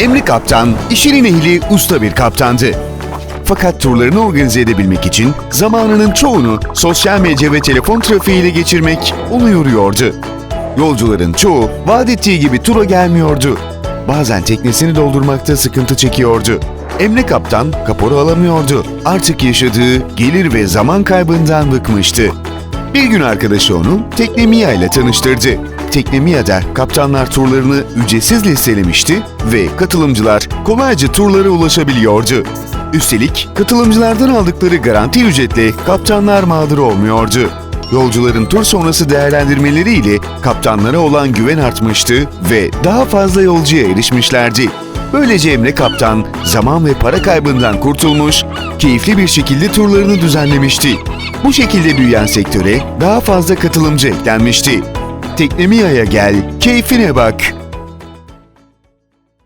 Emre Kaptan, işinin ehli usta bir kaptandı. Fakat turlarını organize edebilmek için zamanının çoğunu sosyal medya ve telefon trafiğiyle geçirmek onu yoruyordu. Yolcuların çoğu vaat ettiği gibi tura gelmiyordu. Bazen teknesini doldurmakta sıkıntı çekiyordu. Emre Kaptan kapora alamıyordu. Artık yaşadığı gelir ve zaman kaybından bıkmıştı. Bir gün arkadaşı onu Tekne Mia ile tanıştırdı. Tekne Mia'da kaptanlar turlarını ücretsiz listelemişti ve katılımcılar kolayca turlara ulaşabiliyordu. Üstelik katılımcılardan aldıkları garanti ücretle kaptanlar mağdur olmuyordu. Yolcuların tur sonrası değerlendirmeleriyle kaptanlara olan güven artmıştı ve daha fazla yolcuya erişmişlerdi. Böylece Emre Kaptan zaman ve para kaybından kurtulmuş, keyifli bir şekilde turlarını düzenlemişti. Bu şekilde büyüyen sektöre daha fazla katılımcı eklenmişti. Teknemiya'ya gel, keyfine bak.